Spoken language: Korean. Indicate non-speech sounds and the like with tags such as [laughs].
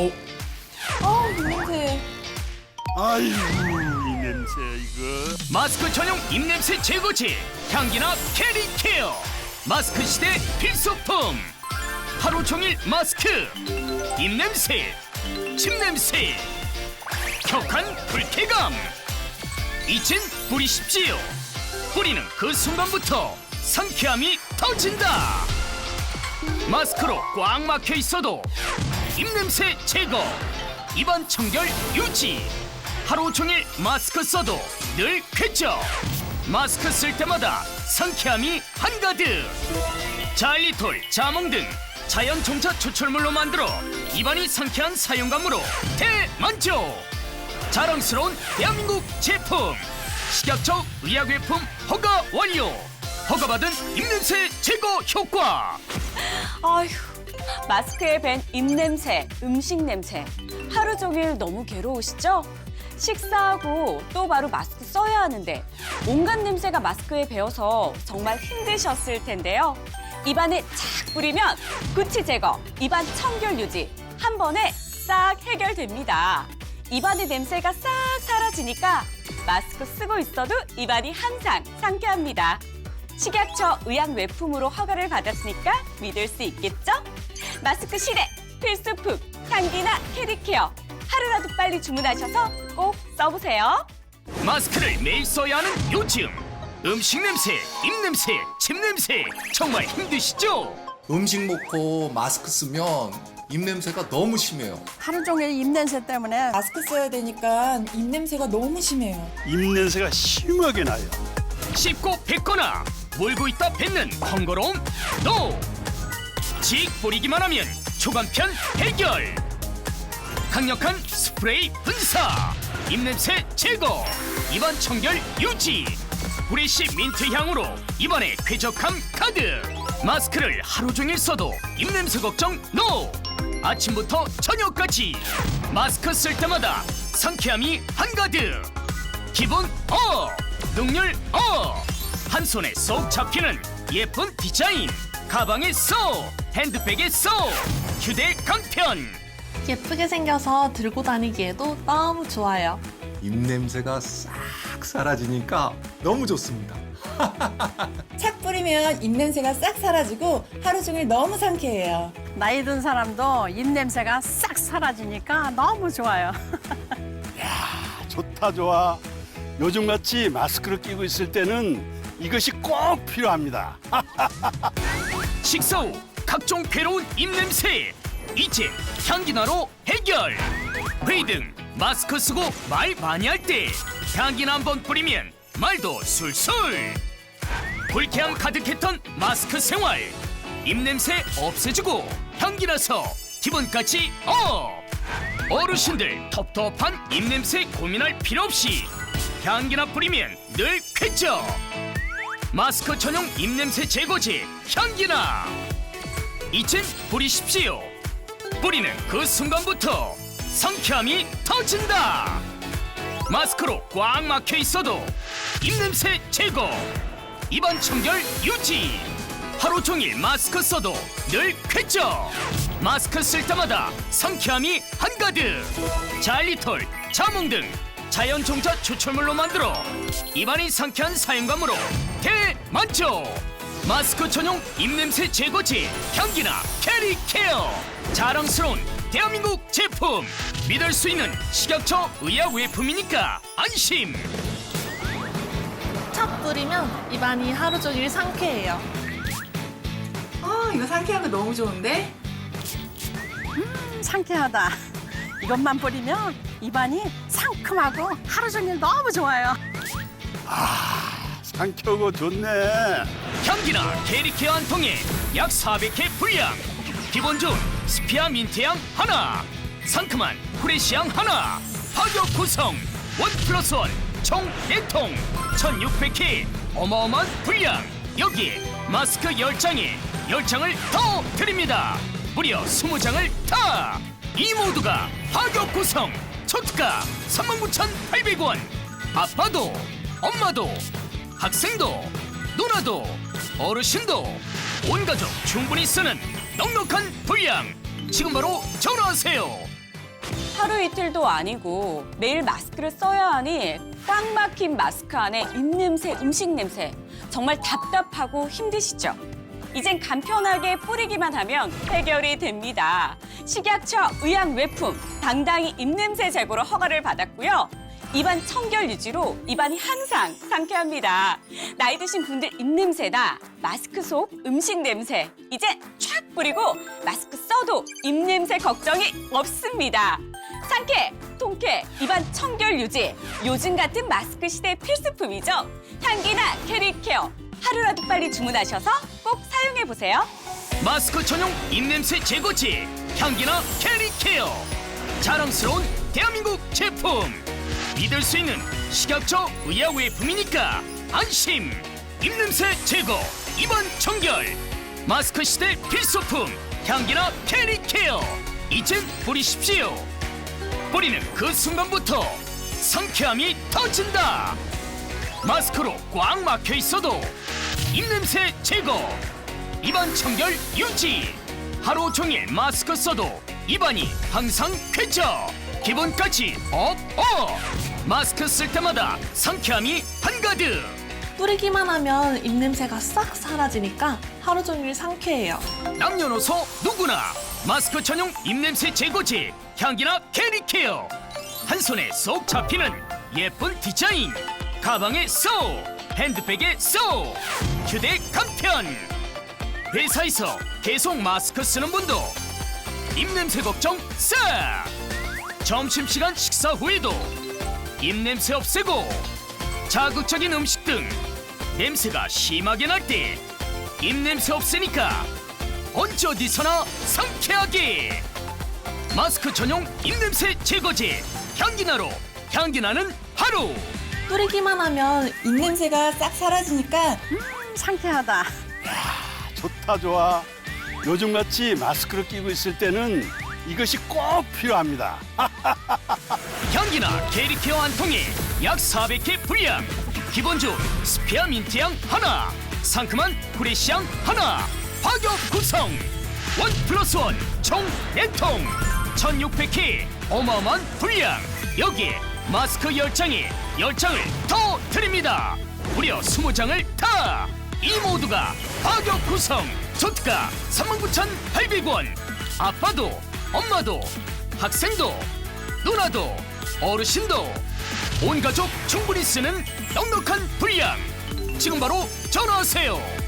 어우, 아, 냄새. 아이고 이 냄새 이거. 마스크 전용 입냄새 제거제 향기나 캐리 케어. 마스크 시대 필수품. 하루 종일 마스크. 입냄새 침냄새. 격한 불쾌감. 이젠 뿌리십시오. 뿌리는 그 순간부터 상쾌함이 터진다. 마스크로 꽉 막혀 있어도 입냄새 제거. 입안 청결 유지. 하루 종일 마스크 써도 늘 쾌적. 마스크 쓸 때마다 상쾌함이 한가득. 자일리톨 자몽 등 자연 종자 추출물로 만들어 입안이 상쾌한 사용감으로 대만족. 자랑스러운 대한민국 제품. 식약처 의약외품 허가 완료. 허가받은 입냄새 제거 효과. 아휴, 마스크에 밴 입냄새, 음식 냄새. 하루 종일 너무 괴로우시죠? 식사하고 또 바로 마스크 써야 하는데 온갖 냄새가 마스크에 배어서 정말 힘드셨을 텐데요. 입안에 착 뿌리면 구취 제거, 입안 청결 유지 한 번에 싹 해결됩니다. 입안의 냄새가 싹 사라지니까 마스크 쓰고 있어도 입안이 항상 상쾌합니다. 식약처 의약 외품으로 허가를 받았으니까 믿을 수 있겠죠? 마스크 시대 필수품 향기나 캐리케어 하루라도 빨리 주문하셔서 꼭 써보세요. 마스크를 매일 써야 하는 요즘 음식 냄새, 입 냄새, 침 냄새 정말 힘드시죠? 음식 먹고 마스크 쓰면 입냄새가 너무 심해요. 하루 종일 입냄새 때문에 마스크 써야 되니까 입냄새가 너무 심해요. 입냄새가 심하게 나요 씹고 뱉거나 물고 있다 뱉는 번거로움 노! 직 뿌리기만 하면 초간편 해결! 강력한 스프레이 분사! 입냄새 제거! 입안 청결 유지! 프레시 민트 향으로 입안에 쾌적함 가득! 마스크를 하루 종일 써도 입냄새 걱정 노! 아침부터 저녁까지 마스크 쓸 때마다 상쾌함이 한가득! 기분 업! 능률 업! 한 손에 쏙 잡히는 예쁜 디자인! 가방에 쏙! 핸드백에 쏙! 휴대 간편! 예쁘게 생겨서 들고 다니기에도 너무 좋아요. 입냄새가 싹 사라지니까 너무 좋습니다. [laughs] 착 뿌리면 입냄새가 싹 사라지고 하루 종일 너무 상쾌해요. 나이 든 사람도 입냄새가 싹 사라지니까 너무 좋아요. [laughs] 좋다 좋아 요즘같이 마스크를 끼고 있을 때는 이것이 꼭 필요합니다 [laughs] [laughs] 식사 후 각종 괴로운 입냄새! 이제 향기나로 해결! 회의 등 마스크 쓰고 말 많이 할 때 향기나 한번 뿌리면 말도 술술! 불쾌함 가득했던 마스크 생활! 입냄새 없애주고 향기나서 기분까지 업! 어르신들 텁텁한 입냄새 고민할 필요 없이 향기나 뿌리면 늘 쾌적! 마스크 전용 입냄새 제거제 향기나! 이젠 뿌리십시오! 뿌리는 그 순간부터 상쾌함이 터진다! 마스크로 꽉 막혀 있어도 입냄새 제거! 입안 청결 유지! 하루 종일 마스크 써도 늘 쾌적! 마스크 쓸 때마다 상쾌함이 한가득! 자일리톨, 자몽 등 자연 종자 추출물로 만들어 입안이 상쾌한 사용감으로 대만족! 마스크 전용 입냄새 제거제 향기나 캐리 케어 자랑스러운 대한민국 제품 믿을 수 있는 식약처 의약 외품이니까 안심 착 뿌리면 입안이 하루 종일 상쾌해요. 아, 이거 상쾌한 거 너무 좋은데? 상쾌하다. 이것만 뿌리면 입안이 상큼하고 하루 종일 너무 좋아요. 상쾌하고 좋네 향기나 캐리 케어 한 통에 약 400회 분량 기본 좋은 스피아 민트향 하나 상큼한 프레시향 하나 파격 구성 원 플러스 원총 4통 1600회 어마어마한 분량 여기에 마스크 10장에 10장을 더 드립니다 무려 20장을 다! 이 모두가 파격 구성 초특가 39,800원 아빠도 엄마도 학생도 누나도 어르신도 온 가족 충분히 쓰는 넉넉한 분량 지금 바로 전화하세요 하루 이틀도 아니고 매일 마스크를 써야 하니 꽉 막힌 마스크 안에 입냄새, 음식 냄새. 정말 답답하고 힘드시죠? 이젠 간편하게 뿌리기만 하면 해결이 됩니다. 식약처 의약 외품 당당히 입냄새 제거로 허가를 받았고요. 입안 청결 유지로 입안이 항상 상쾌합니다. 나이 드신 분들 입냄새나 마스크 속 음식 냄새 이제 쫙 뿌리고 마스크 써도 입냄새 걱정이 없습니다. 상쾌, 통쾌, 입안 청결 유지 요즘 같은 마스크 시대 필수품이죠. 향기나 캐리 케어 하루라도 빨리 주문하셔서 꼭 사용해 보세요. 마스크 전용 입냄새 제거제 향기나 캐리케어. 자랑스러운 대한민국 제품. 믿을 수 있는 식약처 의약 외품이니까 안심. 입냄새 제거 입안 청결. 마스크 시대 필수품 향기나 캐리케어. 이젠 뿌리십시오. 뿌리는 그 순간부터 상쾌함이 터진다. 마스크로 꽉 막혀 있어도 입냄새 제거 입안 청결 유지 하루 종일 마스크 써도 입안이 항상 쾌적. 기분까지 업업 마스크 쓸 때마다 상쾌함이 한가득. 뿌리기만 하면 입냄새가 싹 사라지니까 하루 종일 상쾌해요. 남녀노소 누구나 마스크 전용 입냄새 제거제 향기나 캐리 케어. 한 손에 쏙 잡히는 예쁜 디자인. 가방에 쏙 핸드백에 쏙. 휴대 간편 회사에서 계속 마스크 쓰는 분도 입냄새 걱정 싹! 점심시간 식사 후에도 입냄새 없애고 자극적인 음식 등 냄새가 심하게 날 때 입냄새 없애니까 언제 어디서나 상쾌하게! 마스크 전용 입냄새 제거제 향기나로 향기나는 하루! 뿌리기만 하면 입냄새가 싹 사라지니까 상쾌하다. 좋다 좋아. 요즘같이 마스크를 끼고 있을 때는 이것이 꼭 필요합니다. [laughs] 향기나 게리케어 한 통에 약 400개 분량. 기본 좋은 스페어 민트향 하나. 상큼한 후레쉬향 하나. 파격 구성. 원 플러스 원총 4통. 1600개 어마어마한 분량. 여기에 마스크 10장에 10장을 더 드립니다. 무려 20장을 다 이 모두가 파격 구성 저트가 39,800원. 아빠도 엄마도 학생도 누나도 어르신도. 온 가족 충분히 쓰는 넉넉한 분량. 지금 바로 전화하세요